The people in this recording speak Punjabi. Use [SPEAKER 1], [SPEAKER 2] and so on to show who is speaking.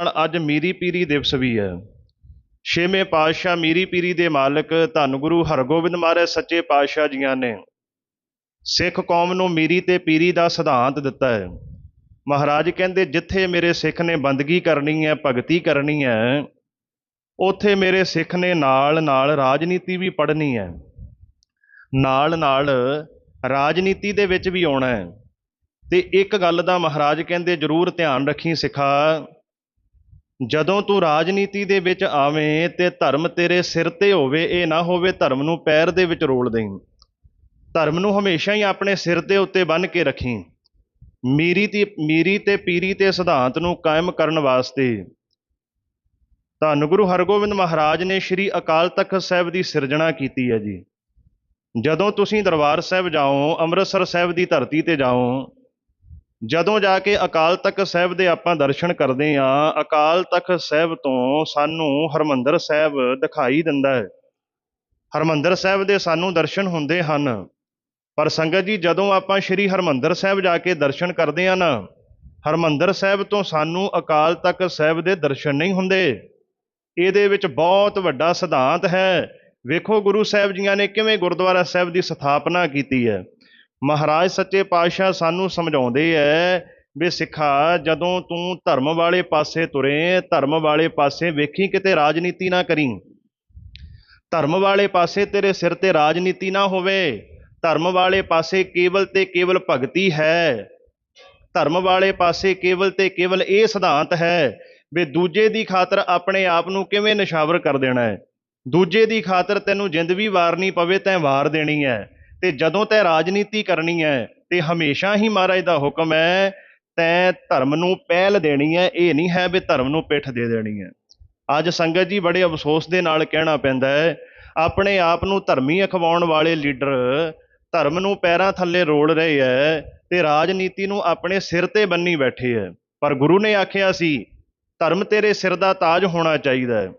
[SPEAKER 1] ਨਾਲ ਅੱਜ ਮੀਰੀ ਪੀਰੀ ਦਿਵਸ ਵੀ ਹੈ। ਛੇਵੇਂ ਪਾਤਸ਼ਾਹ ਮੀਰੀ ਪੀਰੀ ਦੇ ਮਾਲਕ ਧੰਨ ਗੁਰੂ ਹਰਗੋਬਿੰਦ ਮਹਾਰਾਜ ਸੱਚੇ ਪਾਤਸ਼ਾਹ ਜੀਆਂ ਨੇ ਸਿੱਖ ਕੌਮ ਨੂੰ ਮੀਰੀ ਤੇ ਪੀਰੀ ਦਾ ਸਿਧਾਂਤ ਦਿੱਤਾ ਹੈ। ਮਹਾਰਾਜ ਕਹਿੰਦੇ, ਜਿੱਥੇ ਮੇਰੇ ਸਿੱਖ ਨੇ ਬੰਦਗੀ ਕਰਨੀ ਹੈ, ਭਗਤੀ ਕਰਨੀ ਹੈ, ਉੱਥੇ ਮੇਰੇ ਸਿੱਖ ਨੇ ਨਾਲ ਨਾਲ ਰਾਜਨੀਤੀ ਵੀ ਪੜ੍ਹਨੀ ਹੈ। ਨਾਲ ਨਾਲ ਰਾਜਨੀਤੀ ਦੇ ਵਿੱਚ ਵੀ ਆਉਣਾ ਹੈ। ਤੇ ਇੱਕ ਗੱਲ ਦਾ ਮਹਾਰਾਜ ਕਹਿੰਦੇ, ਜ਼ਰੂਰ ਧਿਆਨ ਰੱਖੀ ਸਿੱਖਾ ਜਦੋਂ ਤੂੰ ਰਾਜਨੀਤੀ ਦੇ ਵਿੱਚ ਆਵੇਂ ਤੇ ਧਰਮ ਤੇਰੇ ਸਿਰ ਤੇ ਹੋਵੇ, ਇਹ ਨਾ ਹੋਵੇ ਧਰਮ ਨੂੰ ਪੈਰ ਦੇ ਵਿੱਚ ਰੋਲ ਦੇਈਂ। ਧਰਮ ਨੂੰ ਹਮੇਸ਼ਾ ਹੀ ਆਪਣੇ ਸਿਰ ਦੇ ਉੱਤੇ ਬੰਨ੍ਹ ਕੇ ਰੱਖੀ। ਮੀਰੀ ਤੇ ਮੀਰੀ ਤੇ ਪੀਰੀ ਤੇ ਸਿਧਾਂਤ ਨੂੰ ਕਾਇਮ ਕਰਨ ਵਾਸਤੇ। ਧੰਨ ਗੁਰੂ ਹਰਗੋਬਿੰਦ ਮਹਾਰਾਜ ਨੇ ਸ੍ਰੀ ਅਕਾਲ ਤਖਤ ਸਾਹਿਬ ਦੀ ਸਿਰਜਣਾ ਕੀਤੀ ਹੈ ਜੀ। ਜਦੋਂ ਤੁਸੀਂ ਦਰਬਾਰ ਸਾਹਿਬ ਜਾਓ, ਅੰਮ੍ਰਿਤਸਰ ਸਾਹਿਬ ਦੀ ਧਰਤੀ ਤੇ ਜਾਓ ਜਦੋਂ ਜਾ ਕੇ ਅਕਾਲ ਤਖਤ ਸਾਹਿਬ ਦੇ ਆਪਾਂ ਦਰਸ਼ਨ ਕਰਦੇ ਹਾਂ, ਅਕਾਲ ਤਖਤ ਸਾਹਿਬ ਤੋਂ ਸਾਨੂੰ ਹਰਮੰਦਰ ਸਾਹਿਬ ਦਿਖਾਈ ਦਿੰਦਾ ਹੈ। ਹਰਮੰਦਰ ਸਾਹਿਬ ਦੇ ਸਾਨੂੰ ਦਰਸ਼ਨ ਹੁੰਦੇ ਹਨ। ਪਰ ਸੰਗਤ ਜੀ, ਜਦੋਂ ਆਪਾਂ ਸ੍ਰੀ ਹਰਮੰਦਰ ਸਾਹਿਬ ਜਾ ਕੇ ਦਰਸ਼ਨ ਕਰਦੇ ਹਾਂ ਨਾ, ਹਰਮੰਦਰ ਸਾਹਿਬ ਤੋਂ ਸਾਨੂੰ ਅਕਾਲ ਤਖਤ ਸਾਹਿਬ ਦੇ ਦਰਸ਼ਨ ਨਹੀਂ ਹੁੰਦੇ। ਇਹਦੇ ਵਿੱਚ ਬਹੁਤ ਵੱਡਾ ਸਿਧਾਂਤ ਹੈ। ਵੇਖੋ ਗੁਰੂ ਸਾਹਿਬ ਜੀਆਂ ਨੇ ਕਿਵੇਂ ਗੁਰਦੁਆਰਾ ਸਾਹਿਬ ਦੀ ਸਥਾਪਨਾ ਕੀਤੀ ਹੈ। ਮਹਾਰਾਜ ਸੱਚੇ ਪਾਤਸ਼ਾਹ ਸਾਨੂੰ ਸਮਝਾਉਂਦੇ ਐ ਵੀ ਸਿੱਖਾ, ਜਦੋਂ ਤੂੰ ਧਰਮ ਵਾਲੇ ਪਾਸੇ ਤੁਰੇ, ਧਰਮ ਵਾਲੇ ਪਾਸੇ ਵੇਖੀ ਕਿਤੇ ਰਾਜਨੀਤੀ ਨਾ ਕਰੀ। ਧਰਮ ਵਾਲੇ ਪਾਸੇ ਤੇਰੇ ਸਿਰ ਤੇ ਰਾਜਨੀਤੀ ਨਾ ਹੋਵੇ, ਧਰਮ ਵਾਲੇ ਪਾਸੇ ਕੇਵਲ ਤੇ ਕੇਵਲ ਭਗਤੀ ਹੈ। ਧਰਮ ਵਾਲੇ ਪਾਸੇ ਕੇਵਲ ਤੇ ਕੇਵਲ ਇਹ ਸਿਧਾਂਤ ਹੈ ਵੀ ਦੂਜੇ ਦੀ ਖਾਤਰ ਆਪਣੇ ਆਪ ਨੂੰ ਕਿਵੇਂ ਨਿਸ਼ਾਵਰ ਕਰ ਦੇਣਾ ਹੈ। ਦੂਜੇ ਦੀ ਖਾਤਰ ਤੈਨੂੰ ਜਿੰਦ ਵੀ ਵਾਰਨੀ ਪਵੇ, ਤੈਂ ਵਾਰ ਦੇਣੀ ਹੈ। ਤੇ ਜਦੋਂ ਤੈ ਰਾਜਨੀਤੀ ਕਰਨੀ ਹੈ ਤੇ ਹਮੇਸ਼ਾ ਹੀ ਮਹਾਰਾਜ ਦਾ ਹੁਕਮ ਹੈ ਤੈ ਧਰਮ ਨੂੰ ਪਹਿਲ ਦੇਣੀ ਹੈ ਇਹ ਨਹੀਂ ਹੈ ਵੀ ਧਰਮ ਨੂੰ ਪਿੱਠ ਦੇ ਦੇਣੀ ਹੈ ਅੱਜ ਸੰਗਤ ਜੀ ਬੜੇ ਅਫਸੋਸ ਦੇ ਨਾਲ ਕਹਿਣਾ ਪੈਂਦਾ ਹੈ ਆਪਣੇ ਆਪ ਨੂੰ ਧਰਮੀ ਅਖਵਾਉਣ ਵਾਲੇ ਲੀਡਰ ਧਰਮ ਨੂੰ ਪੈਰਾਂ ਥੱਲੇ ਰੋਲ ਰਹੇ ਹੈ ਤੇ ਰਾਜਨੀਤੀ ਨੂੰ ਆਪਣੇ ਸਿਰ ਤੇ ਬੰਨੀ ਬੈਠੇ ਹੈ ਪਰ ਗੁਰੂ ਨੇ ਆਖਿਆ ਸੀ, ਧਰਮ ਤੇਰੇ ਸਿਰ ਦਾ ਤਾਜ ਹੋਣਾ ਚਾਹੀਦਾ ਹੈ